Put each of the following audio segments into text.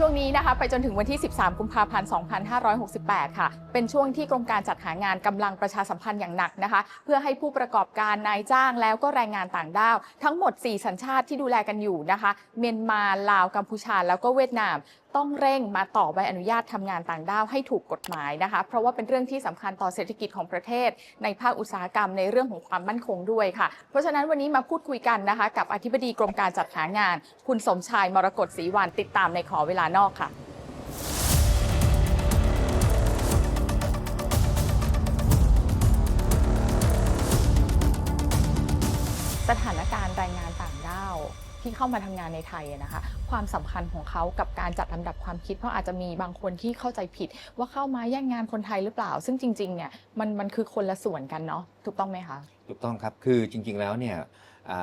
ช่วงนี้นะคะไปจนถึงวันที่ 13 กุมภาพันธ์ 2568 ค่ะ เป็นช่วงที่กรมการจัดหางานกำลังประชาสัมพันธ์อย่างหนักนะคะ เพื่อให้ผู้ประกอบการนายจ้างแล้วก็แรงงานต่างด้าว ทั้งหมด 4 สัญชาติที่ดูแลกันอยู่นะคะ เมียนมา ลาว กัมพูชา แล้วก็เวียดนาม ต้องเร่งมาต่อใบอนุญาตทำงานต่างด้าวให้ถูกกฎหมายนะคะ เพราะว่าเป็นเรื่องที่สำคัญต่อเศรษฐกิจของประเทศ ในภาคอุตสาหกรรมในเรื่องของความมั่นคงด้วยค่ะ เพราะฉะนั้นวันนี้มาพูดคุยกันนะคะ กับอธิบดีกรมการจัดหางาน คุณสมชายมรกตศรีวันติดตามในขอเวลานอกค่ะ ที่เข้ามาทำงานในไทยอะนะคะความสำคัญของเขากับการจัดลำดับความคิด เพราะอาจจะมีบางคนที่เข้าใจผิด ว่าเข้ามาแย่งงานคนไทยหรือเปล่า ซึ่งจริงๆเนี่ยมันมันคือคนละส่วนกันเนาะถูกต้องไหมคะถูกต้องครับคือจริง ๆแล้วเนี่ย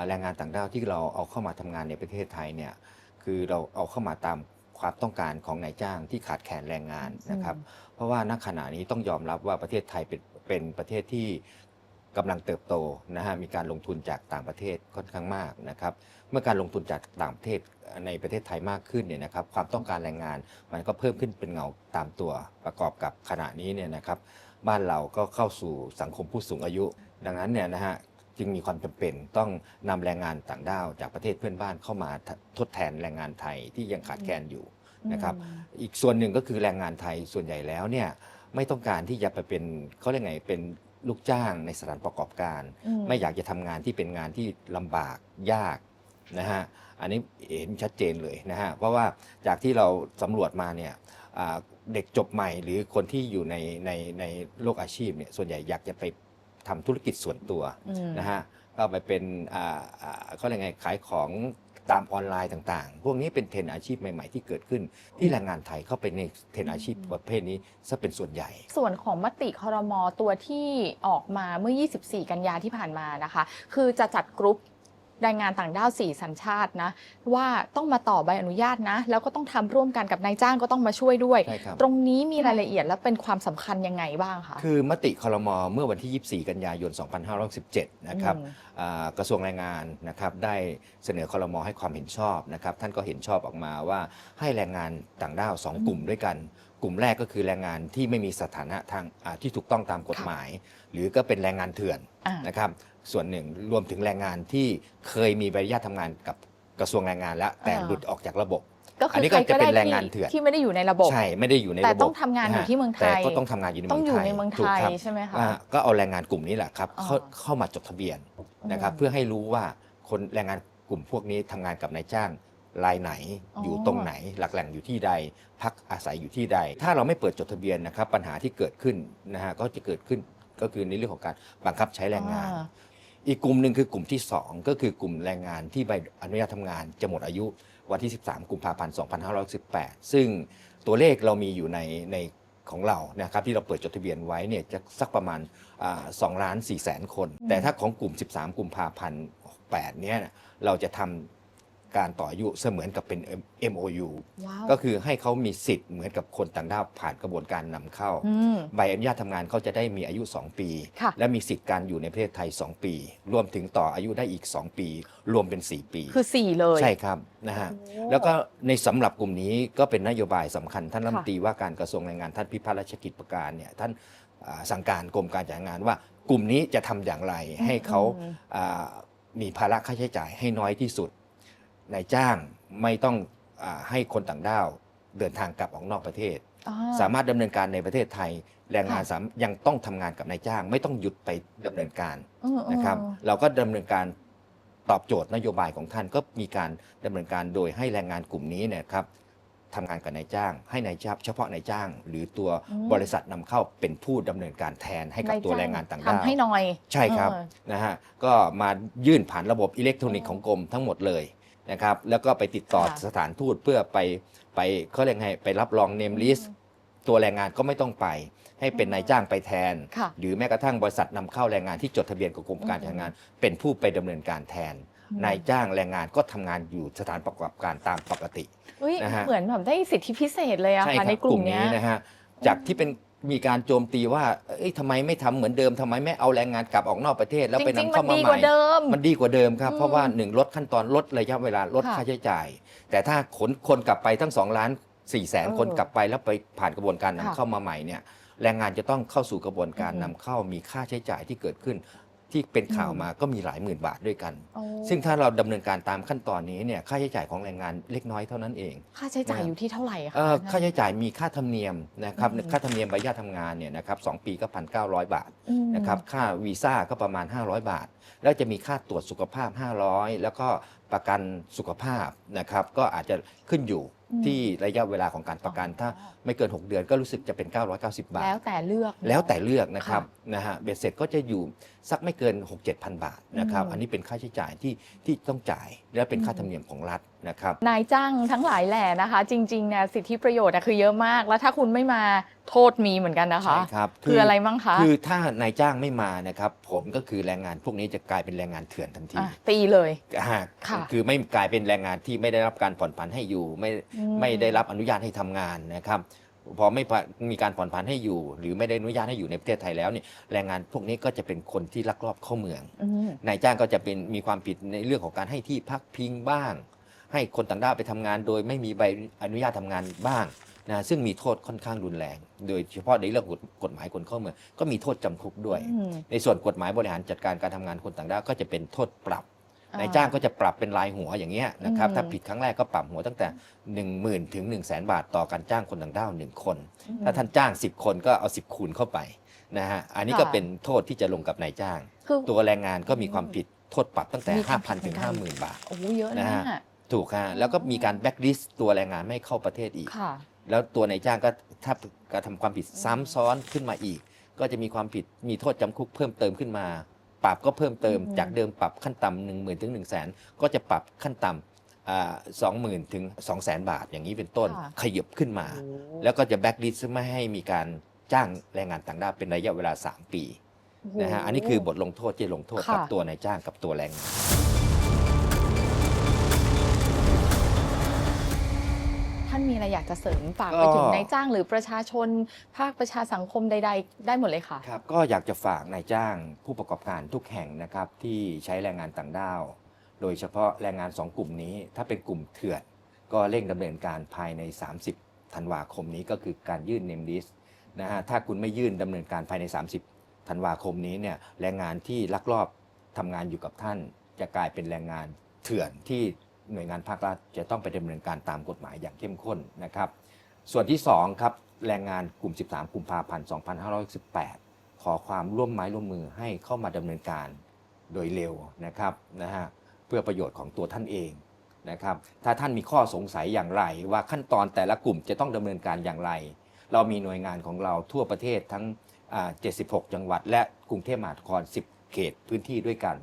แรงงานต่างด้าวที่เราเอาเข้ามาทำงานในประเทศไทยเนี่ยคือเราเอาเข้ามาตามความต้องการของนายจ้างที่ขาดแคลนแรงงานนะครับ เพราะว่าณขณะนี้ต้องยอมรับว่าประเทศไทยเป็นเป็นประเทศที่ กำลังเติบโตนะฮะมีการลงทุนจากต่างประเทศค่อนข้างมากนะครับเมื่อการลงทุนจากต่างประเทศในประเทศไทยมากขึ้นเนี่ยนะครับความต้องการแรงงานมันก็เพิ่มขึ้นเป็นเงาตามตัวประกอบกับขณะนี้เนี่ยนะครับบ้านเราก็เข้าสู่สังคมผู้สูงอายุ ดังนั้นเนี่ยนะฮะจึงมีความจำเป็นต้องนำแรงงานต่างด้าวจากประเทศเพื่อนบ้านเข้ามาทดแทนแรงงานไทยที่ยังขาดแคลนอยู่นะครับอีกส่วนหนึ่งก็คือแรงงานไทยส่วนใหญ่แล้วเนี่ยไม่ต้องการที่จะไปเป็นเขาเรียกไงเป็น ลูกจ้างในสถานประกอบการ ไม่อยากจะทำงานที่เป็นงานที่ลำบากยากนะฮะอันนี้เห็นชัดเจนเลยนะฮะเพราะว่าจากที่เราสำรวจมาเนี่ยอ่าเด็กจบใหม่หรือคนที่อยู่ในในในโลกอาชีพเนี่ยส่วนใหญ่อยากจะไปทำธุรกิจส่วนตัวอืมนะฮะก็ไปเป็นอ่าอ่าเขาเรียกไงขายของ ตามออนไลน์ต่างๆ พวกนี้เป็นเทรนด์อาชีพใหม่ๆ ที่เกิดขึ้น ที่แรงงานไทยเข้าไปในเทรนด์อาชีพประเภทนี้ซะเป็นส่วนใหญ่ ส่วนของมติคอรมอตัวที่ออกมาเมื่อ 24 กันยาที่ผ่านมานะคะ คือจะจัดกรุ๊ป แรงงานต่างด้าว4สัญชาตินะว่าต้องมาต่อใบอนุญาตนะ แล้วก็ต้องทำร่วมกันกับนายจ้างก็ต้องมาช่วยด้วยใช่ครับตรงนี้มีรายละเอียดและเป็นความสำคัญยังไงบ้างคะคือมติคอรมอเมื่อวันที่ 24 กันยายน 2517 นะครับอืมอ่ากระทรวงแรงงานนะครับได้เสนอคอรมอให้ความเห็นชอบนะครับท่านก็เห็นชอบออกมาว่าให้แรงงานต่างด้าว 2 กลุ่มด้วยกัน กลุ่มแรกก็คือแรงงานที่ไม่มีสถานะทางอ่าที่ถูกต้องตามกฎหมาย หรือก็เป็นแรงงานเถื่อนอ่านะครับส่วนหนึ่งรวมถึงแรงงานที่เคยมีใบอนุญาตทำงานกับกระทรวงแรงงานแล้ว แต่อ่าหลุดออกจากระบบก็อัคืนอนี้ใคก็รจะก็เป็ได้นแรงงานที่เถื่อนที่ไม่ได้อยู่ในระบบใช่ไม่ได้อยู่ในแต่ระบบต้องทำงานอยู่ะฮะที่เมืองไทยแต่ก็ต้องทำงานอยู่ในเมืต้อองงอยู่ไทยในเมืองไทถูกยครับใช่ไหมคะอ่าก็เอาแรงงานกลุ่มนี้แหละครับเข้าอ่าเข้ามาจดทะเบียนนะครับอืมเพื่อให้รู้ว่าคนแรงงานกลุ่มพวกนี้ทำงานกับนายจ้าง รายไหนอ๋อออยู่ตรงไหน หลักแหล่งอยู่ที่ใด พักอาศัยอยู่ที่ใด ถ้าเราไม่เปิดจดทะเบียนนะครับปัญหาที่เกิดขึ้นนะฮะก็จะเกิดขึ้นก็คือในเรื่องของการบังคับใช้แรงงานอ่าอีกกลุ่มหนึ่งคือกลุ่มที่ 2 ก็คือกลุ่มแรงงานที่ใบอนุญาตทำงานจะหมดอายุวันที่ 13 กุมภาพันธ์ 2518 ซึ่งตัวเลขเรามีอยู่ในในของเรานะครับที่เราเปิดจดทะเบียนไว้เนี่ยจะสักประมาณสองล้าน4แสนคนอืมแต่ถ้าของกลุ่ม 13 กุมภาพันธ์8เนี่ยเราจะทำ การต่ออายุเสมือนกับเป็น MOU ว้าวก็คือให้เขามีสิทธิ์เหมือนกับคนต่างด้าวผ่านกระบวนการนำเข้าอืมใบอนุญาตทำงานเขาจะได้มีอายุ 2 ปีค่ะและมีสิทธิ์การอยู่ในประเทศไทย 2 ปี รวมถึงต่ออายุได้อีก 2 ปี รวมเป็น 4 ปี คือ 4 เลย ใช่ครับนะฮะโอ้แล้วก็ในสำหรับกลุ่มนี้ก็เป็นนโยบายสำคัญท่านรัฐมนค่ะตรีว่าการกระทรวงแรงงานท่านพิพัฒน์รัชกิจประการเนี่ยท่านอ่าสั่งการกรมการจัดงานว่ากลุ่มนี้จะทำอย่างไรให้เขาอืมอ่ามีภาระค่าใช้จ่ายให้น้อยที่สุด นายจ้างไม่ต้องอาให้คนต่างด้าวเดินทางกลับออกนอกประเทศอ่สามารถดำเนินการในประเทศไทย แรงงานค่ะสามยังต้องทำงานกับนายจ้าง ไม่ต้องหยุดไปดำเนินการเออเออนะครับ เราก็ดำเนินการตอบโจทย์นโยบายของท่านก็มีการดำเนินการโดยให้แรงงานกลุ่มนี้เนยครับทำงานกับนายจ้าง ให้นายจ้างเฉพาะนายจ้าง หรือตัวอืมบริษัทนำเข้าเป็นผู้ดำเนินการแทนให้กับตัวแรงงานต่างด้าวทำให้หน่อย ใช่ครับเออนะฮะก็มายื่นผ่านระบบอิเล็กทรอนิกส์ของกรมทั้งหมดเลย นะครับแล้วก็ไปติดต่อค่ะ สถานทูตเพื่อไปไปเขาเรียกไงไปรับรองเนมลิสอืมตัวแรงงานก็ไม่ต้องไป ให้เป็นนายจ้างไปแทน ค่ะ หรือแม้กระทั่งบริษัทนำเข้าแรงงานที่จดทะเบียนกับกรมการอืมจัดงาน เป็นผู้ไปดำเนินการแทน อืม นายจ้างแรงงานก็ทำงานอยู่สถานประกอบการตามปกติ อุ๊ยนะฮะ เหมือนแบบได้สิทธิพิเศษเลยอะใช่ค่ะคในรับกลุ่มเนี้ย นะฮะจากที่เป็น มีการโจมตีว่าเอ้ยทำไมไม่ทำเหมือนเดิมทำไมไม่เอาแรงงานกลับออกนอกประเทศ แล้วไปจริงนำๆมัเข้านมาดีใหกว่าม่เดิม มันดีกว่าเดิมครับ อืมเพราะว่าหนึ่งลดขั้นตอนลดระยะเวลาลดค่ะค่าใช้จ่าย แต่ถ้าขนคนกลับไปทั้งสองล้าน4ี่แสนเออคนกลับไปแล้วไปผ่านกระบวนการนำค่ะเข้ามาใหม่เนี่ยแรงงานจะต้องเข้าสู่กระบวนการอืมนำเข้ามีค่าใช้จ่ายที่เกิดขึ้น ที่เป็นข่าวอืมมาก็มีหลายหมื่นบาทด้วยกันโอ้ซึ่งถ้าเราดำเนินการตามขั้นตอนนี้เนี่ยค่าใช้จ่ายของแรงงานเล็กน้อยเท่านั้นเอง ค่าใช้จ่ายนะครับอยู่ที่เท่าไหร่คะเอ่อท่นค่าใช้จ่ายมีค่าธรรมเนียมนะครับอืมค่าธรรมเนียมใบอนุญาตทำงานเนี่ยนะครับสองปีก็พันเก้าร้อยบาทอืมนะครับค่าวีซ่าก็ประมาณ 500 บาท แล้วจะมีค่าตรวจสุขภาพ 500 แล้วก็ประกันสุขภาพนะครับก็อาจจะขึ้นอยู่อืม ที่ระยะเวลาของการประกัน ถ้าไม่เกิน 6 เดือนก็รู้สึกจะเป็น 990 บาท แล้วแต่เลือกแล้วแต่เลือกนะครับค่นะฮะเบ็ดเสร็จก็จะอยู่สักไม่เกิน 6 7 0 0 0 บาทนะครับอืมอันนี้เป็นค่าใช้จ่ายที่ที่ต้องจ่ายและเป็นค่าอืมธรรมเนียมของรัฐ นะครับนายจ้างทั้งหลายแหล่นะคะ จริงๆเนี่ยสิทธิประโยชน์อะคือเยอะมาก แล้วถ้าคุณไม่มาโทษมีเหมือนกันนะคะ ใช่ครับคืออะไรมั่งคะ คือถ้านายจ้างไม่มานะครับผลก็คือแรงงานพวกนี้จะกลายเป็นแรงงานเถื่อนทันทีอะตีเลย อ่าค่ะ คือไม่กลายเป็นแรงงานที่ไม่ได้รับการผ่อนผันให้อยู่ไม่ อืมไม่ได้รับอนุญาตให้ทำงานนะครับ พอไม่มีการผ่อนผันให้อยู่ หรือไม่ได้อนุญาตให้อยู่ในประเทศไทยแล้วเนี่ยแรงงานพวกนี้ก็จะเป็นคนที่ลักลอบเข้าเมืองอืม นายจ้างก็จะเป็นมีความผิดในเรื่องของการให้ที่พักพิงบ้าง ให้คนต่างด้าวไปทำงาน โดยไม่มีใบอนุญาตทำงานบ้างนะซึ่งมีโทษค่อนข้างรุนแรง โดยเฉพาะในเรื่องกฎหมายคนเข้าเมืองก็มีโทษจำคุกด้วยอืมในส่วนกฎหมายบริหารจัดการการทำงานคนต่างด้าวก็จะเป็นโทษปรับอ่นายจ้างก็จะปรับเป็นรายหัวอย่างเงี้ยนะครับอืมถ้าผิดครั้งแรกก็ปรับหัวตั้งแต่ 1 0,000 ถึง 1 0 0 0 0แบาทต่อการจ้างคนต่างด้าวหนึ่งคนอืมถ้าท่านจ้าง 10 คนก็เอา 10 คูณเข้าไปนะฮะอันนี้ก็ค่ะเป็นโทษที่จะลงกับนายจ้างคือตัวแรงงานก็มีความผิดโทษปรับตั้งแต่มีความผิด5,000 ถึงเหมือนกัน50,000 บาทโอ้เยอะนะนะฮะ ถูกฮะแล้วก็มีการแบ็กลิสต์ตัวแรงงานไม่ให้เข้าประเทศอีก ค่ะ แล้วตัวนายจ้างก็ถ้ากระทำความผิดซ้ำซ้อนขึ้นมาอีก ก็จะมีความผิดมีโทษจำคุกเพิ่มเติมขึ้นมา ปรับก็เพิ่มเติมอืม จากเดิมปรับขั้นต่ำหนึ่งหมื่นถึงหนึ่งแสนก็จะปรับขั้นต่ำสองหมื่นถึงสองแสนบาทอย่างนี้เป็นต้นค่ะ ขยับขึ้นมาโอ้แล้วก็จะแบ็กลิสต์ไม่ให้มีการจ้างแรงงานต่างด้าวเป็นระยะเวลา 3 ปีโโหนะฮะอันนี้คือบทลงโทษที่ลงโทษกับค่ะ ตัวนายจ้างกับตัวแรงงาน ท่านมีอะไรอยากจะเสริมฝากไปก็ถึงนายจ้างหรือประชาชน ภาคประชาสังคมใด ๆ ได้หมดเลยค่ะครับก็อยากจะฝากนายจ้างผู้ประกอบการทุกแห่งนะครับที่ใช้แรงงานต่างด้าว โดยเฉพาะแรงงาน 2 กลุ่มนี้ ถ้าเป็นกลุ่มเถื่อนก็เร่งดำเนินการภายใน 30ธันวาคมนี้ก็คือการยื่นเนมลิสนะฮะถ้าคุณไม่ยื่นดำเนินการภายใน 30ธันวาคมนี้เนี่ยแรงงานที่ลักลอบทำงานอยู่กับท่าน จะกลายเป็นแรงงานเถื่อนที่ หน่วยงานภาครัฐจะต้องไปดำเนินการตามกฎหมายอย่างเข้มข้นนะครับ ส่วนที่2ครับแรงงานกลุ่ม 13กุมภาพันธ์2518 ขอความร่วมไม้ร่วมมือให้เข้ามาดำเนินการโดยเร็วนะครับนะฮะเพื่อประโยชน์ของตัวท่านเองนะครับถ้าท่านมีข้อสงสัยอย่างไร ว่าขั้นตอนแต่ละกลุ่มจะต้องดำเนินการอย่างไร เรามีหน่วยงานของเราทั่วประเทศทั้ง 76 จังหวัด และกรุงเทพมหานคร 10 เขตพื้นที่ด้วยกัน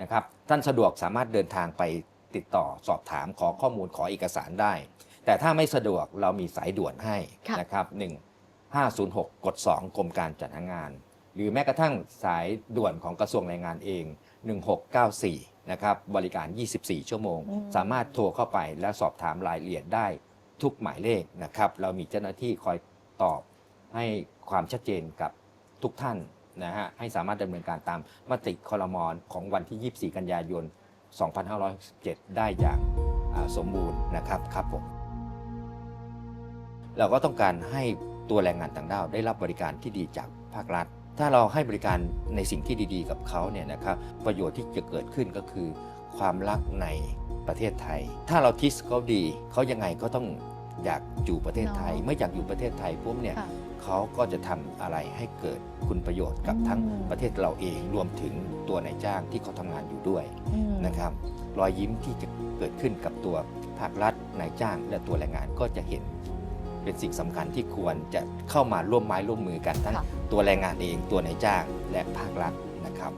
นะครับท่านสะดวกสามารถเดินทางไป ติดต่อสอบถามขอข้อมูลขอเอกสารได้ แต่ถ้าไม่สะดวกเรามีสายด่วนให้ค่ะนะครับ1506 กด 2 กรมการจัดหางาน หรือแม้กระทั่งสายด่วนของกระทรวงแรงงานเอง 1694 นะครับบริการ 24 ชั่วโมงอืมสามารถโทรเข้าไปและสอบถามรายละเอียดได้ทุกหมายเลขนะครับ เรามีเจ้าหน้าที่คอยตอบให้ความชัดเจนกับทุกท่านนะฮะให้สามารถดำเนินการตามมติคอรมอนของวันที่ 24 กันยายน 2567 ได้อย่างอ่าสมบูรณ์นะครับครับผมเราก็ต้องการให้ตัวแรงงานต่างด้าวได้รับบริการที่ดีจากภาครัฐ ถ้าเราให้บริการในสิ่งที่ดีๆ กับเขาเนี่ยนะครับประโยชน์ที่จะเกิดขึ้นก็คือ ความรักในประเทศไทย ถ้าเราทิสเขาดีเขายังไงก็ต้องอยากอยู่ประเทศไทยเนาะเมื่ออยากอยู่ประเทศไทยปุ๊บเนี่ยค่ะ เขาก็จะทำอะไรให้เกิดคุณประโยชน์กับอืมทั้งประเทศเราเองรวมถึงตัวนายจ้างที่เขาทำงานอยู่ด้วยอืมนะครับ รอยยิ้มที่จะเกิดขึ้นกับตัวภาครัฐนายจ้าง และตัวแรงงานก็จะเห็น เป็นสิ่งสำคัญที่ควรจะเข้ามาร่วมไม้ร่วมมือกันทั้งค่ะตัวแรงงานเองตัวนายจ้างและภาครัฐนะครับ